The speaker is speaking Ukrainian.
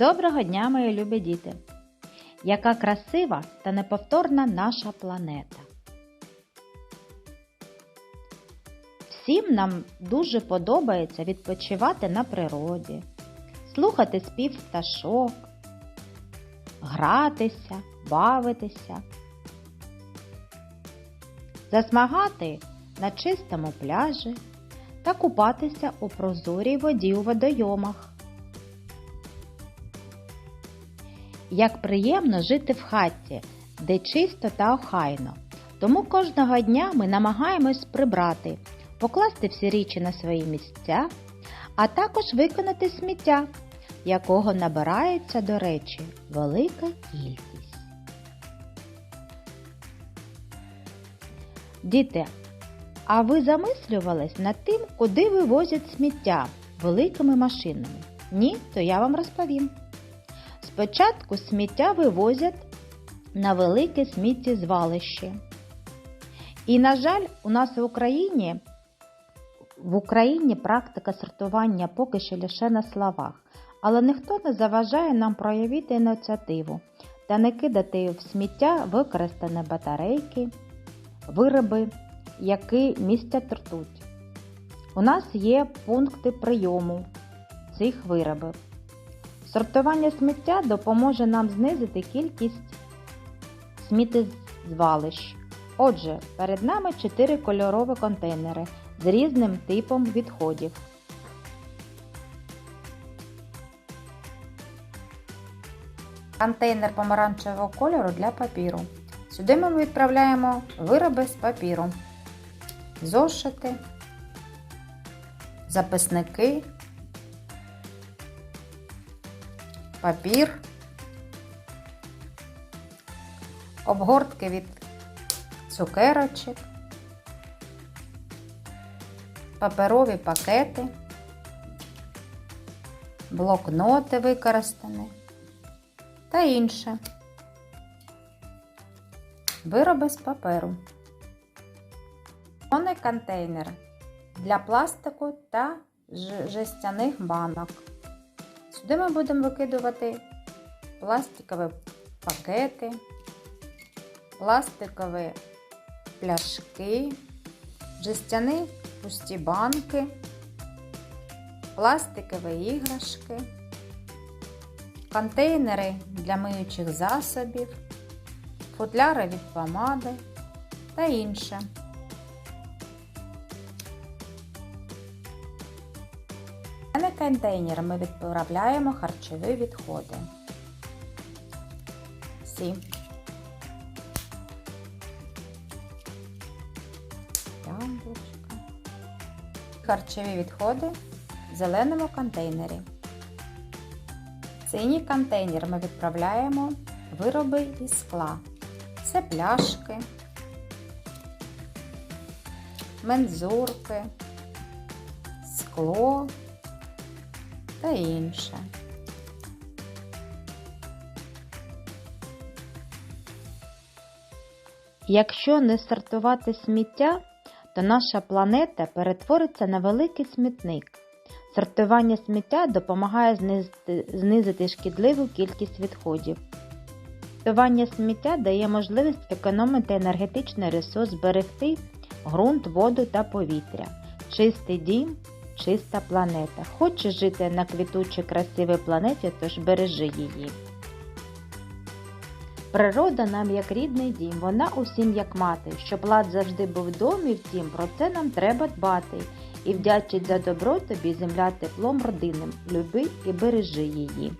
Доброго дня, мої любі діти! Яка красива та неповторна наша планета! Всім нам дуже подобається відпочивати на природі, слухати спів пташок, гратися, бавитися, засмагати на чистому пляжі та купатися у прозорій воді у водойомах. Як приємно жити в хатці, де чисто та охайно. Тому кожного дня ми намагаємось прибрати, покласти всі річі на свої місця, а також виконати сміття, якого набирається, до речі, велика кількість. Діти, а ви замислювались над тим, куди вивозять сміття великими машинами? Ні, то я вам розповім. Спочатку сміття вивозять на велике сміттєзвалище. І, на жаль, у нас в Україні в Україні практика сортування поки що лише на словах, але ніхто не заважає нам проявити ініціативу та не кидати в сміття використані батарейки, вироби, які містять ртуть. У нас є пункти прийому цих виробів. Сортування сміття допоможе нам знизити кількість сміттєзвалищ. Отже, перед нами 4 кольорові контейнери з різним типом відходів. Контейнер помаранчевого кольору для папіру. Сюди ми відправляємо вироби з папіру, зошити, записники, папір, обгортки від цукерочок, паперові пакети, блокноти використані та інше. Вироби з паперу. Контейнер для пластику та жестяних банок. Сюди ми будемо викидувати пластикові пакети, пластикові пляшки, жестяні пусті банки, пластикові іграшки, контейнери для миючих засобів, футляри від помади та інше. В контейнер ми відправляємо харчові відходи. Всі. Яблучка. Харчові відходи в зеленому контейнері. В синій контейнер ми відправляємо вироби із скла. Це пляшки, мензурки, скло та інше. Якщо не сортувати сміття, то наша планета перетвориться на великий смітник. Сортування сміття допомагає знизити, знизити шкідливу кількість відходів. Сортування сміття дає можливість економити енергетичний ресурс, зберегти ґрунт, воду та повітря, чистий дім, чиста планета. Хочеш жити на квітучій красивій планеті, тож бережи її. Природа нам як рідний дім, вона усім як мати. Щоб лад завжди був в домі, втім, про це нам треба дбати. І вдячить за добро тобі земля теплом родинним. Люби і бережи її.